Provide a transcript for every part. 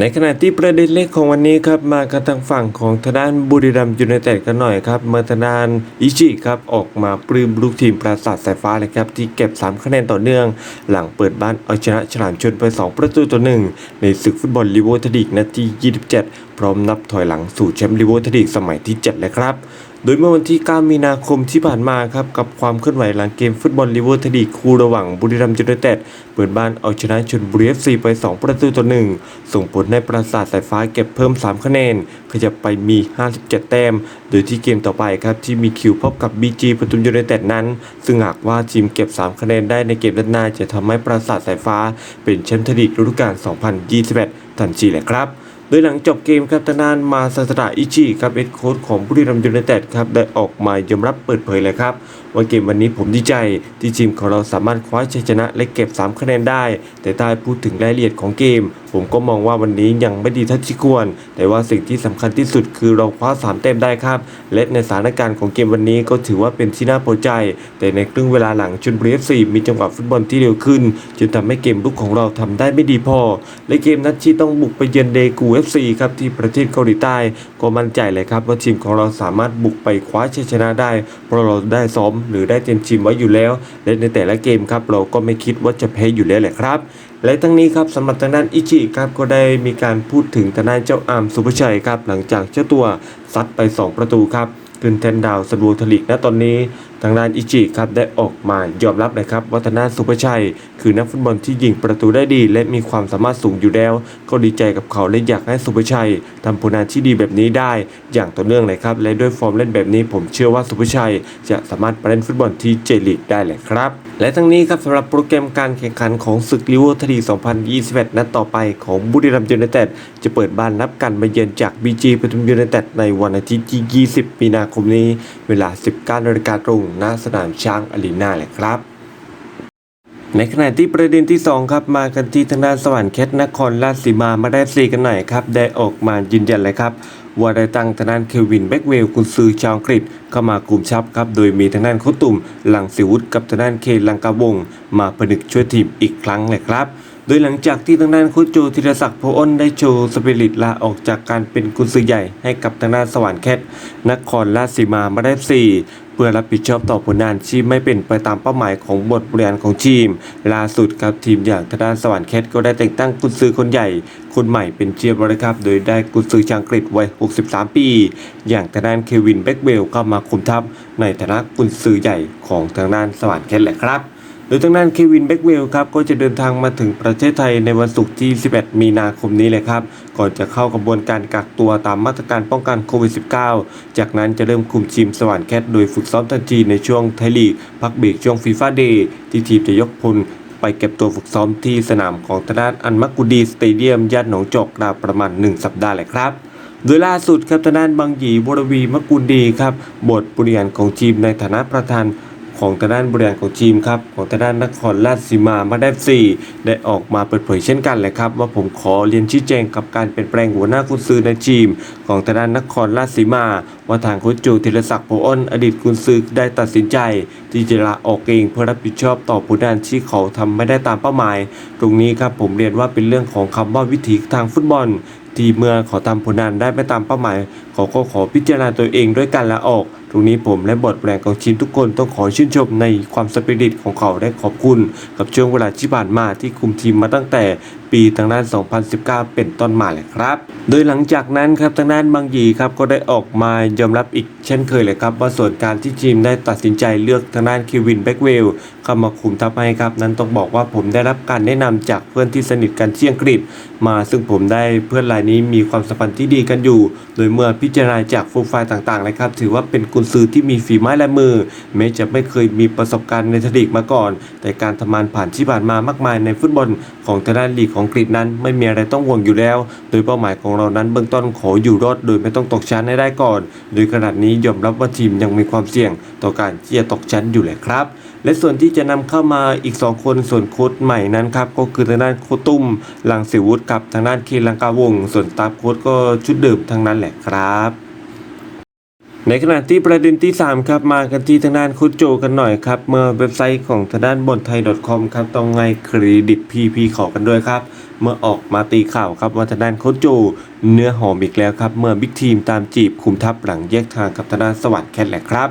ในขณะที่ประเด็นเล็กของวันนี้ครับมากันทางฝั่งของทางด้านบุรีรัมยูไนเต็ดกันหน่อยครับเมื่อทางด้านอิชิครับออกมาปลื้มลูกทีมปราสาทสายฟ้าเลยครับที่เก็บ 3 คะแนนต่อเนื่อง หลังเปิดบ้านเอาชนะฉลามชนไป 2 ประตูต่อหนึ่งในศึกฟุตบอลลีโวทดิกนาที 27 พร้อมนับถอยหลังสู่แชมป์ลีโวทดีกสมัยที่7เลยครับ โดยเมื่อวันที่ 9 มีนาคมที่ผ่านมาครับ กับความเคลื่อนไหวหลังเกมฟุตบอลลีเวอร์ทดีคู่ระหว่างบุรีรัมย์ยูไนเต็ดเปิดบ้านเอาชนะชนบุรีเอฟซีไป 2 ประตูต่อหนึ่งส่งผลให้ปราสาทสายฟ้าเก็บเพิ่ม 3 คะแนน ขยับไปมี 57 แต้ม โดยที่เกมต่อไปครับที่มีคิวพบกับ BG ปทุมยูไนเต็ดนั้น ซึ่งหากว่าทีมเก็บ 3 คะแนนได้ในเกมนัดหน้าจะทำให้ปราสาทสายฟ้าเป็นแชมป์ทดีกฤดูกาล2021 ทันทีเลยครับ โดยหลังจบเกมครับทางด้านมาซาสดาอิชิครับเอ็ดโค้ดของบุรีรัมย์ยูไนเต็ดครับได้ออกมายอมรับเปิดเผยเลยครับว่าเกมวันนี้ผมดีใจที่ทีมของเราสามารถคว้าชัยชนะและเก็บ 3 คะแนนได้ แต่ถ้าพูดถึงรายละเอียดของเกม ผมก็มองว่าวันนี้ยังไม่ดีเท่าที่ควร แต่ว่าสิ่งที่สำคัญที่สุดคือเราคว้า3แต้มได้ครับ และในสถานการณ์ของเกมวันนี้ก็ถือว่าเป็นที่น่าพอใจ แต่ในครึ่งเวลาหลังชนบุรีเอฟซีมีจังหวะฟุตบอลที่เร็วขึ้นจนทำให้เกมลุกของเราทำได้ไม่ดีพอ และเกมนัดที่ต้องบุกไปเยือนเดกูเอฟซีครับที่ประเทศเกาหลีใต้ก็มั่นใจเลยครับว่าทีมของเราสามารถบุกไปคว้าชัยชนะได้ เพราะเราได้ซ้อมหรือได้เตรียมทีมไว้อยู่แล้ว และในแต่ละเกมครับเราก็ไม่คิดว่าจะแพ้อยู่แล้วแหละครับ และทั้งนี้ครับสำหรับทางด้านอิจิครับก็ได้มีการพูดถึงทางด้านเจ้าอามสุภชัยครับหลังจากเจ้าตัวซัดไป 2 ประตูครับขึ้นแทนดาวสะดวกทลิกณตอนนี้ ทางด้านอิจิครับได้ออกมายอมรับเลยครับว่าทางด้านสุภชัย คือนักฟุตบอลที่ยิงประตูได้ดี และมีความสามารถสูงอยู่แล้ว ก็ดีใจกับเขาและอยากให้สุภชัยทำผลงานที่ดีแบบนี้ได้ อย่างต่อเนื่องเลยครับ และด้วยฟอร์มเล่นแบบนี้ ผมเชื่อว่าสุภชัย จะสามารถไปเล่นฟุตบอลที่เจลีกได้เลยครับ และทั้งนี้ครับสำหรับโปรแกรมการแข่งขันของศึกลิเวอร์ทดี2021 นัดต่อไปของบุรีรัมย์ยูไนเต็ดจะเปิดบ้านรับการมาเยือนจาก BG ปทุมยูไนเต็ดในวันอาทิตย์ที่ 20 มีนาคมนี้ เวลา 19นาฬิกาตรงณสนามช้างอารีนาแหละครับในขณะที่ประเด็นที่ 2 ครับมากันที่ทางด้านสวรรค์เคสนครราชสีมามาได้ซีกันหน่อยครับ ได้ออกมายืนยันเลยครับ ว่าได้ตั้งทางด้านเควินแบ็กเวลกุนซือชาวอังกฤษ เข้ามากลุ่มชับครับ โดยมีทางด้านโคุตุ่มหลังสิวุฒกับทางด้านเคลังกาวง มาผนึกช่วยทีมอีกครั้งเลยครับ โดยหลังจากที่ทางด้านโค้ชโจธีรศักดิ์โพอ้นได้โชว์สปิริตลาออกจากการเป็นกุนซือใหญ่ให้กับทางด้านสวรรค์แคทนครราชสีมามาได้สี่ เพื่อรับผิดชอบต่อผลงานที่ไม่เป็นไปตามเป้าหมายของบทเรียนของทีม ล่าสุดครับทีมอย่างทางด้านสวรรค์แคทก็ได้แต่งตั้งกุนซือคนใหญ่ คนใหม่เป็นเชียร์บริครับ โดยได้กุนซือชาวอังกฤษวัย 63 ปี อย่างทางด้านเควินแบ็กเวลเข้ามาคุมทัพในฐานะกุนซือใหญ่ของทางด้านสวรรค์แคทแหละครับ โดยทางด้านเควินแบ็กเวลครับก็จะเดินทางมาถึงประเทศไทยในวันศุกร์ที่ 11 มีนาคมนี้เลยครับ ก่อนจะเข้ากระบวนการกักตัวตามมาตรการป้องกันโควิด -19 จากนั้นจะเริ่มคุมทีมสวรรค์แคทโดยฝึกซ้อมทันทีในช่วงไทยลีก พักเบรกช่วงฟีฟ่าเดย์ที่ทีมจะยกพลไปเก็บตัวฝึกซ้อมที่สนามของทางด้านอันมักกุดีสเตเดียมย่านหนองจอกราวประมาณ 1 สัปดาห์เลยครับโดยล่าสุดครับทางด้านบางหยีวรวีมกุลดีครับบทบริหารของทีมในฐานะประธาน ของทางด้านบริหารของทีมครับของทางด้านนครราชสีมามาได้สี่ได้ออกมาเปิดเผยเช่นกันเลยครับ ว่าผมขอเรียนชี้แจงกับการเปลี่ยนแปลงหัวหน้ากุนซือในทีม ของทางด้านนครราชสีมา ว่าทางโค้ชจูธีรศักดิ์โพอ้นอดีตกุนซือได้ตัดสินใจ ที่จะลาออกเองเพื่อรับผิดชอบต่อผลงานที่เขาทำไม่ได้ตามเป้าหมาย ตรงนี้ครับผมเรียนว่าเป็นเรื่องของคำว่าวิถีทางฟุตบอลที่เมื่อเขาทำผลงานได้ไม่ตามเป้าหมายเขาก็ขอพิจารณาตัวเองด้วยการลาออก รงนี้ผมและบทแรงของทีมทุกคนต้องขอชื่นชมในความสปิริตของเขาและขอบคุณกับช่วงเวลาที่ผ่านมาที่คุมทีมมาตั้งแต่ปีทางด้าน 2019 เป็นต้นมาเลยครับ โดยหลังจากนั้นครับทางด้านบางยีครับก็ได้ออกมายอมรับอีกเช่นเคยเลยครับ ว่าส่วนการที่ทีมได้ตัดสินใจเลือกทางด้านคิวินแบ็กเวลเข้ามาคุมทัพให้ครับ นั้นต้องบอกว่าผมได้รับการแนะนำจากเพื่อนที่สนิทกันที่อังกฤษ มาซึ่งผมได้เพื่อนรายนี้มีความสัมพันธ์ที่ดีกันอยู่ โดยเมื่อพิจารณาจากโปรไฟล์ต่างๆเลยครับ ถือว่าเป็นกุนซือที่มีฝีไม้ลายมือ แม้จะไม่เคยมีประสบการณ์ในทลีกมาก่อน แต่การทำงานผ่านที่ผ่านมามากมายในฟุตบอลของทางด้านลีกของอังกฤษนั้นไม่มีอะไรต้องห่วงอยู่แล้ว โดยเป้าหมายของเรานั้นเบื้องต้นขออยู่รอดโดยไม่ต้องตกชั้นให้ได้ก่อน โดยขนาดนี้ยอมรับว่าทีมยังมีความเสี่ยง ต่อการที่จะตกชั้นอยู่แหละครับและส่วนที่จะนำเข้ามาอีก 2 คนส่วนโค้ชใหม่นั้นครับก็คือทางด้านโคตุ้มลังสิวุฒิกับทางด้านเคลังกาวง ส่วนตาฟโค้ชก็ชุดเดิมทั้งนั้นแหละครับ ในขณะที่ประเด็นที่ 3 ครับมากันที่ทางด้านคุโจกันหน่อยครับ เมื่อเว็บไซต์ของทางด้านบนไทย .com ครับต้องให้เครดิตพีพีขอกันด้วยครับ เมื่อออกมาตีข่าวครับว่าทางด้านโคุโจเนื้อหอมอีกแล้วครับ เมื่อบิ๊กทีมตามจีบคุมทัพหลังแยกทางกับทางด้านสวรรค์แคทแหละครับ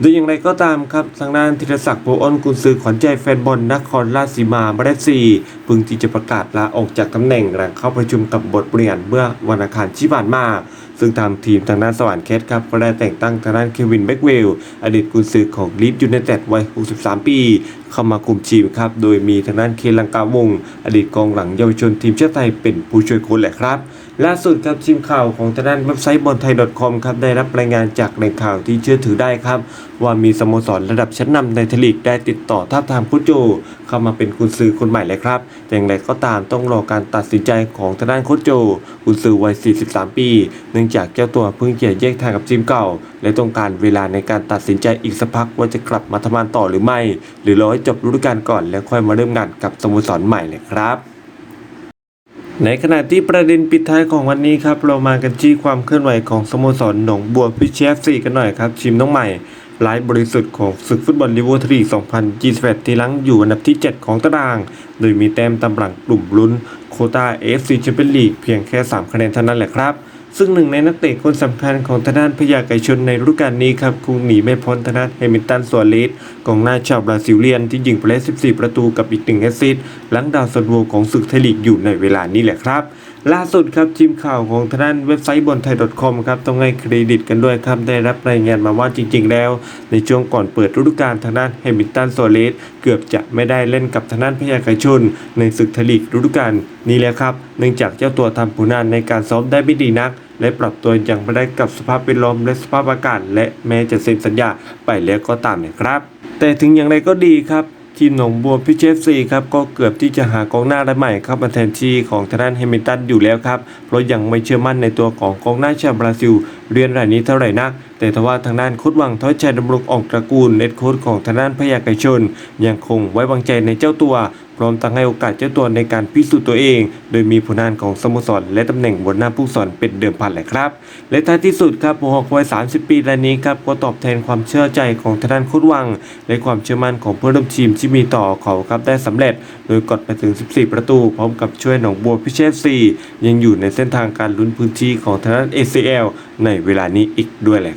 โดยอย่างไรก็ตามครับทางด้านธีรศักดิ์โพอ้นกุนซือขวัญใจแฟนบอลนครราชสีมาบรัสซีพิ่งที่จะประกาศลาออกจากตำแหน่งหลังเข้าประชุมกับบทเปลี่ยนเมื่อวันอังคารที่ผ่านมาซึ่งทางทีมทางด้านสวรรค์แคทครับก็ได้แต่งตั้งทางด้านเควินแบ็กเวลอดีตกุนซือของลีดยูไนเต็ดวัย 63 ปี เข้ามาคุมทีมครับโดยมีทางด้านเคลังกาวง อดีตกองหลังเยาวชนทีมชาติไทยเป็นผู้ช่วยโค้ชแหละครับ ล่าสุดครับทีมข่าวของทางด้านเว็บไซต์บอลไทย .com ครับได้รับรายงานจากแหล่งข่าวที่เชื่อถือได้ครับ ว่ามีสโมสรระดับชั้นนำในทลีกได้ติดต่อท้าทามคุโจ เข้ามาเป็นกุนซือคนใหม่เลยครับอย่างไรก็ตามต้องรอการตัดสินใจของทางด้านโคชโจกุนซือวัย 43 ปี เนื่องจากเจ้าตัวเพิ่งจะแยกทางกับทีมเก่า และต้องการเวลาในการตัดสินใจอีกสักพักว่าจะกลับมาทำงานต่อหรือไม่ หรือรอให้จบฤดูกาลก่อนแล้วค่อยมาเริ่มงานกับสโมสรใหม่เลยครับ ในขณะที่ประเด็นปิดท้ายของวันนี้ครับเรามากันที่ความเคลื่อนไหวของสโมสรหนองบัวพิเชฟซีกันหน่อยครับชิมน้องใหม่ไลฟ์บริสุทธิ์ของศึกฟุตบอลลิเวอร์พูล2021ที่ลังอยู่อันดับที่ 7 ของตาราง โดยมีแต้มตำหลังกลุ่มลุ้นโคตาเอฟซีแชมเปี้ยนลีกเพียงแค่ 3 คะแนนเท่านั้นแหละครับ ซึ่งหนึ่งในนักเตะคนสำคัญของทางด้านพยาไก่ชนในฤดูกาลนี้ครับคงหนีไม่พ้นทางด้านเฮมิลตันสวาเลสกองหน้าชาวบราซิลเลียนที่ยิงไปแล้ว14 ประตูกับอีกหนึ่งแอสซิสต์หลังดาวซันโวของศึกไทยลีกอยู่ในเวลานี้แหละครับ ล่าสุดครับทีมข่าวของทางด้านเว็บไซต์บนไทย .com ครับต้องให้เครดิตกันด้วยครับได้รับรายงานมาว่าจริง ๆ แล้ว ในช่วงก่อนเปิดฤดูกาลทางด้านเฮมิลตันโซเลสเกือบจะไม่ได้เล่นกับทางด้านพยาไกชน ในศึกทลีกฤดูกาลนี้แหละครับ เนื่องจากเจ้าตัวทำผลงานในการซ้อมได้ไม่ดีนัก และปรับตัวยังไม่ได้กับสภาพแวดล้อมและสภาพอากาศ และแม้จะเซ็นสัญญาไปแล้วก็ตามนะครับ แต่ถึงอย่างไรก็ดีครับ ทีมหนองบัวพิเชฟซีครับก็เกือบที่จะหากองหน้ารายใหม่เข้ามาแทนที่ของทางด้านเฮมิลตันอยู่แล้วครับเพราะยังไม่เชื่อมั่นในตัวของกองหน้าชาวบราซิล เรียนรายนี้เท่าไหร่นัก แต่ทว่าทางด้านโค้ชวังท้อยชัยดำรงออกตระกูลเน็ตโค้ชของทางด้านพยาไก่ชน ยังคงไว้วางใจในเจ้าตัว พร้อมตั้งให้โอกาสเจ้าตัวในการพิสูจน์ตัวเอง โดยมีผลงานของสโมสร และตำแหน่งบนหน้าผู้สอนเป็นเดิมพันแหละครับ และท้ายที่สุดครับโมฮอกวัย 30 ปีรายนี้ครับก็ตอบแทนความเชื่อใจของทางด้านโค้ชวัง และความเชื่อมั่นของเพื่อนร่วมทีมที่มีต่อเขาครับได้สำเร็จ โดยกดไปถึง 14 ประตู พร้อมกับช่วยหนองบัวพิเชษซียังอยู่ในเส้นทางการลุ้นพื้นที่ของทางด้าน ACL ในเวลานี้อีกด้วยแหละ